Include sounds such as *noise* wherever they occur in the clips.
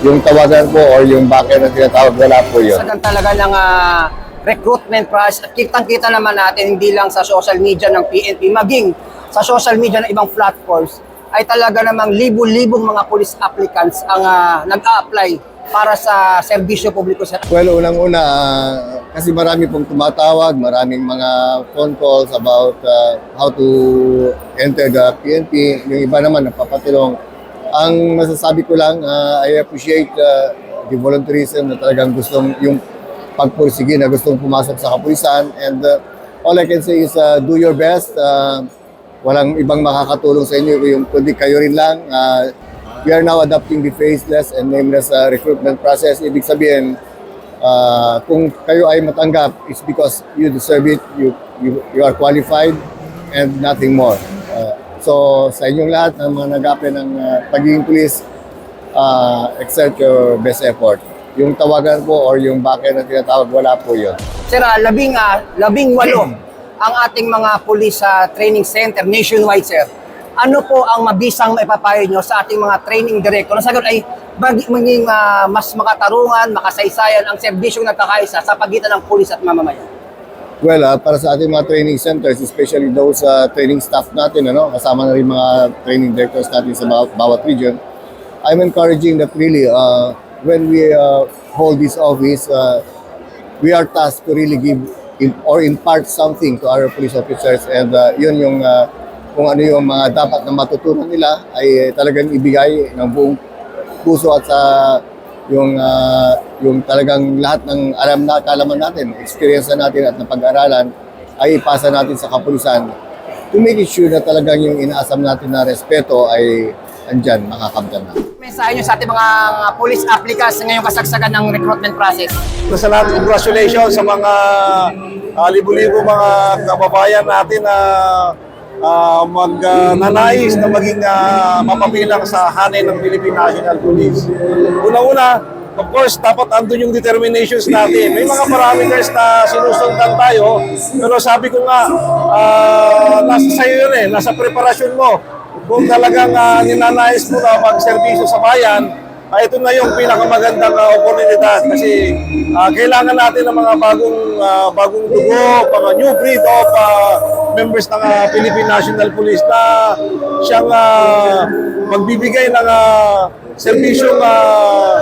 Yung tawagan po or yung bakit na tinatawag, wala po yun. Sagan talaga ng ah, recruitment process. At kitang-kita naman natin, hindi lang sa social media ng PNP, maging sa social media ng ibang platforms, ay talaga namang libo-libong mga police applicants ang ah, nag-a-apply para sa serbisyo publiko sa Well, unang-una, ah, kasi marami pong tumatawag, maraming mga phone calls about ah, how to enter the PNP. Yung iba naman, napapatilong. Ang masasabi ko lang, ah, I appreciate ah, the volunteerism na talagang gustong yung pagpursige na gustong pumasok sa kapulisan. And ah, all I can say is ah, do your best. Ah, walang ibang makakatulong sa inyo yung kundi kayo rin lang. Ah, we are now adopting the faceless and nameless ah, recruitment process. Ibig sabihin, ah, kung kayo ay matanggap, it's because you deserve it, you, you, you are qualified, and nothing more. Ah, so, sa inyong lahat ng mga nag-apply ng ah, pagiging police, uh, exert your best effort. Yung tawagan po or yung bakit na tinatawag, wala po yun. Sir, ah, labing, ah, labing walo *clears throat* ang ating mga police sa training center nationwide, sir. Ano po ang mabisang maipapayo nyo sa ating mga training director na sa ganun ay mag- maging ah, mas makatarungan, makasaysayan ang serbisyong nagkakaisa sa pagitan ng pulis at mamamayan? Well, ah, para sa ating mga training centers, especially those uh, training staff natin, ano, kasama na rin mga training directors natin sa bawat, bawat region, I'm encouraging that really, uh, when we uh, hold this office, uh, we are tasked to really give in, or impart something to our police officers. And uh, yun yung uh, kung ano yung mga dapat na matutunan nila ay talagang ibigay ng buong puso at sa yung uh, yung talagang lahat ng alam na kalaman natin, experience na natin at napag-aralan ay ipasa natin sa kapulisan to make it sure na talagang yung inaasam natin na respeto ay andyan, makakamtan na. Mensahe nyo sa ating mga police applicants ngayong kasagsagan ng recruitment process? Sa lahat, congratulations sa mga ah, libo-libo mga kababayan natin na uh, magnanais na maging ah, mapabilang sa hanay ng Philippine National Police. Una-una, of course, dapat andun yung determinations natin. May mga parameters na sinusundan tayo, pero sabi ko nga, ah, nasa sa'yo yun eh, nasa preparasyon mo. Kung talagang uh, ninanais mo na mag-servisyo sa bayan, ay ito na yung pinakamagandang uh, oportunidad kasi ah, kailangan natin ng mga bagong ah, bagong dugo, mga new breed of ah, members ng ah, Philippine National Police na siyang ah, magbibigay ng uh, serbisyong ah,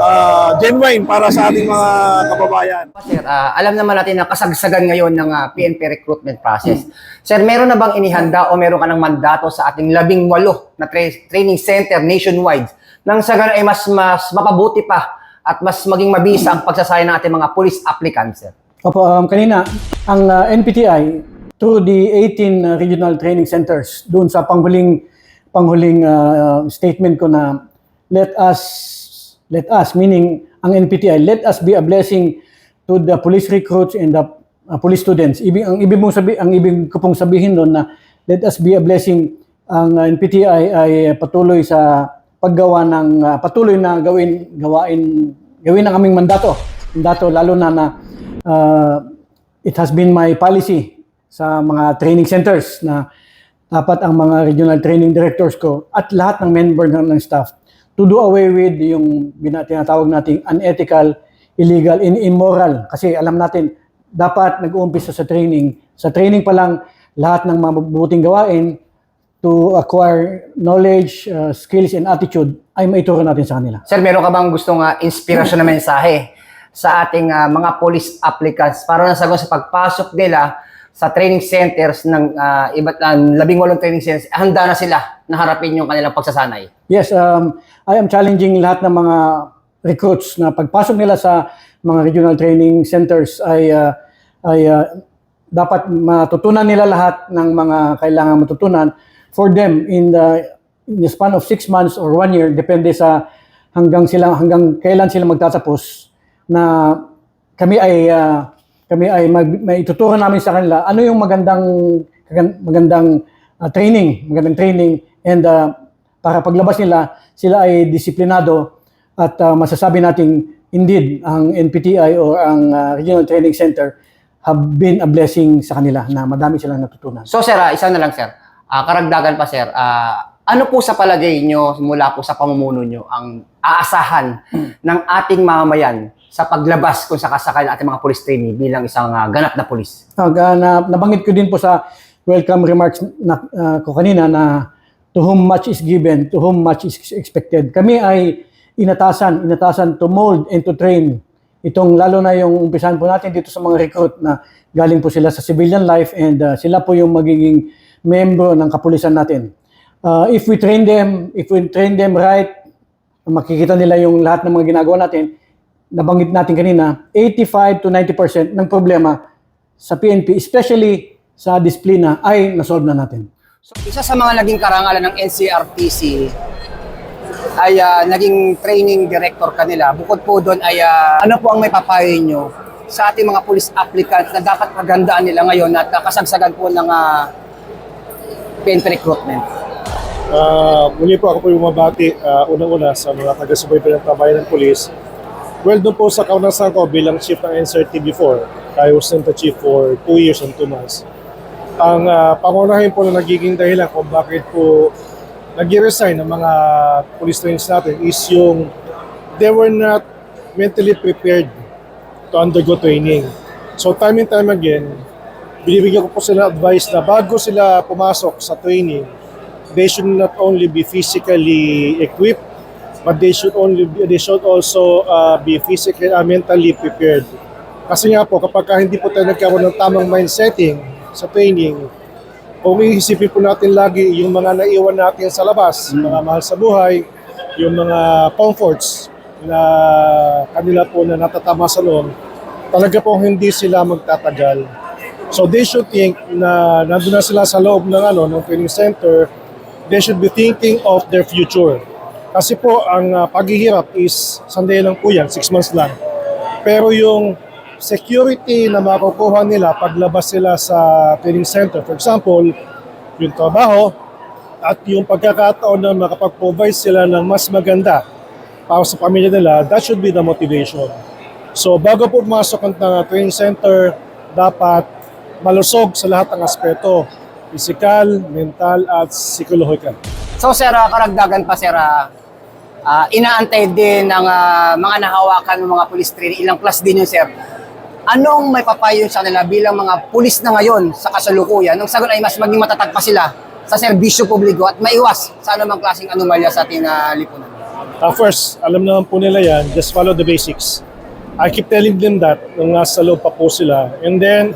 ah, genuine para sa ating mga kababayan. Sir, ah, alam naman natin na kasagsagan ngayon ng ah, PNP recruitment process. Sir, meron na bang inihanda o meron ka ng mandato sa ating labing walo na tra- training center nationwide nang sa ganun ay mas, mas mapabuti pa at mas maging mabisa ang pagsasaya ng ating mga police applicants? Opo, um, kanina, ang uh, NPTI, through the 18 uh, regional training centers, doon sa panghuling, panghuling uh, statement ko na let us, let us, meaning ang NPTI, let us be a blessing to the police recruits and the uh, police students. Ibig, ang ibig mong sabi, ang ibig ko pong sabihin doon na let us be a blessing ang uh, NPTI ay patuloy sa paggawa ng uh, patuloy na gawin gawain gawin ang aming mandato. Mandato lalo na na uh, it has been my policy sa mga training centers na dapat ang mga regional training directors ko at lahat ng member ng, ng staff to do away with yung tinatawag nating unethical, illegal, and immoral. Kasi alam natin, dapat nag-uumpisa sa training. Sa training pa lang, lahat ng mabubuting gawain to acquire knowledge, uh, skills, and attitude ay maituro natin sa kanila. Sir, meron ka bang gustong ah, inspirasyon na mensahe sa ating ah, mga police applicants para na sa sa pagpasok nila sa training centers ng uh, iba't uh, labing walong training centers, handa na sila na harapin yung kanilang pagsasanay. Yes, um, I am challenging lahat ng mga recruits na pagpasok nila sa mga regional training centers ay uh, ay uh, dapat matutunan nila lahat ng mga kailangan matutunan for them in the in the span of six months or one year depende sa hanggang sila hanggang kailan sila magtatapos na kami ay uh, kami ay mag, may ituturo namin sa kanila ano yung magandang magandang uh, training, magandang training and uh, para paglabas nila sila ay disiplinado at uh, masasabi nating indeed ang NPTI o ang uh, Regional Training Center have been a blessing sa kanila na madami silang natutunan. So sir, isa na lang sir. Ah, karagdagan pa sir, ah, Ano po sa palagay nyo, mula po sa pamumuno nyo, ang aasahan ng ating mamamayan sa paglabas kung sakasakal ng ating mga police trainee bilang isang ah, ganap na police? Ah, na, nabanggit ko din po sa welcome remarks na, ah, ko kanina na to whom much is given, to whom much is expected. Kami ay inatasan, inatasan to mold and to train. Itong lalo na yung umpisahan po natin dito sa mga recruit na galing po sila sa civilian life and ah, sila po yung magiging membro ng kapulisan natin. Ah, if we train them, if we train them right, makikita nila yung lahat ng mga ginagawa natin, nabanggit natin kanina, 85 to 90% ng problema sa PNP, especially sa disiplina, ay nasolve na natin. So, isa sa mga naging karangalan ng NCRPC ay ah, naging training director kanila. Bukod po doon ay ah, ano po ang may papayo nyo sa ating mga police applicants na dapat pagandaan nila ngayon at ah, kasagsagan po ng ah, PNP recruitment? Ah, muli po ako po yung mabati ah, unang-una sa mga taga-subaybay ng tabayan ng polis. Well, doon po sa kaunasan ko bilang chief ng NCRT before, I was the chief for two years and two months. Ang ah, pangunahin po na nagiging dahilan kung bakit po nag-resign ng mga police trainers natin is yung they were not mentally prepared to undergo training. So time and time again, binibigyan ko po sila advice na bago sila pumasok sa training, they should not only be physically equipped, but they should only be, they should also uh, be physically uh, mentally prepared. Kasi nga po, kapag ka hindi po tayo nagkaroon ng tamang mindsetting sa training, kung iisipin po natin lagi yung mga naiwan natin sa labas, mga mahal sa buhay, yung mga comforts na kanila po na natatama sa loob, talaga po hindi sila magtatagal. So they should think na nandun na sila sa loob ng ano ng training center, they should be thinking of their future. Kasi po ang uh, paghihirap is sandali lang po yan, six months lang. Pero yung security na makukuha nila paglabas sila sa training center, for example, yung trabaho at yung pagkakataon na makapag-provide sila ng mas maganda para sa pamilya nila, that should be the motivation. So bago po pumasok ng training center, dapat malusog sa lahat ng aspeto, physical, mental, at psychological. So sir, ah, karagdagan pa sir, ah, inaantay din ng ah, mga nahawakan ng mga police trainee, ilang class din yun sir. Anong may papayo sa kanila bilang mga pulis na ngayon sa kasalukuyan nang sagot ay mas maging matatag pa sila sa serbisyo publiko at maiwas sa anumang klaseng anomalya sa ating ah, lipunan? Uh, first, alam naman po nila yan, just follow the basics. I keep telling them that nung nasa loob pa po sila. And then,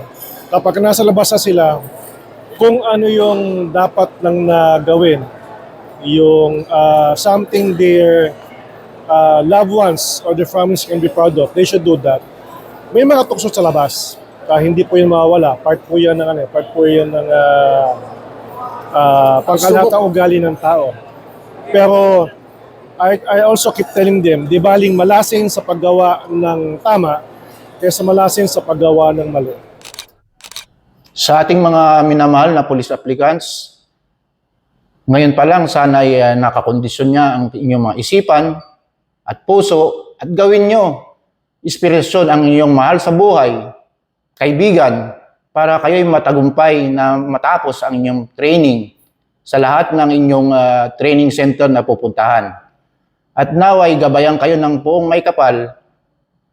kapag nasa labas na sila, kung ano yung dapat lang na gawin, yung uh, something their uh, loved ones or their families can be proud of, they should do that. May mga tukso sa labas. Uh, hindi po yun mawawala. Part po yan ng, ano, eh, part po yan ng uh, uh, pangkalatang ugali ng tao. Pero I, I also keep telling them, di baling malasin sa paggawa ng tama kaysa malasin sa paggawa ng mali. Sa ating mga minamahal na police applicants, ngayon pa lang sana ay uh, nakakondisyon niya ang inyong mga isipan at puso at gawin nyo inspirasyon ang inyong mahal sa buhay, kaibigan, para kayo'y matagumpay na matapos ang inyong training sa lahat ng inyong uh, training center na pupuntahan. At naway gabayan kayo ng buong may kapal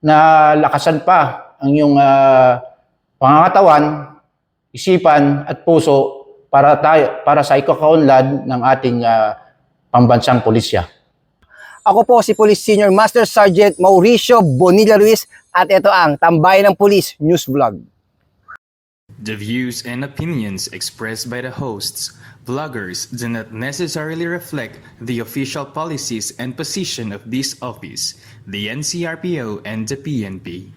na lakasan pa ang inyong uh, pangangatawan, isipan at puso para tayo para sa ikakaunlad ng ating ah, pambansang pulisya. Ako po si Police Senior Master Sergeant Mauricio Bonilla Ruiz at ito ang Tambayan ng Police News Vlog. The views and opinions expressed by the hosts, vloggers do not necessarily reflect the official policies and position of this office, the NCRPO, and the PNP.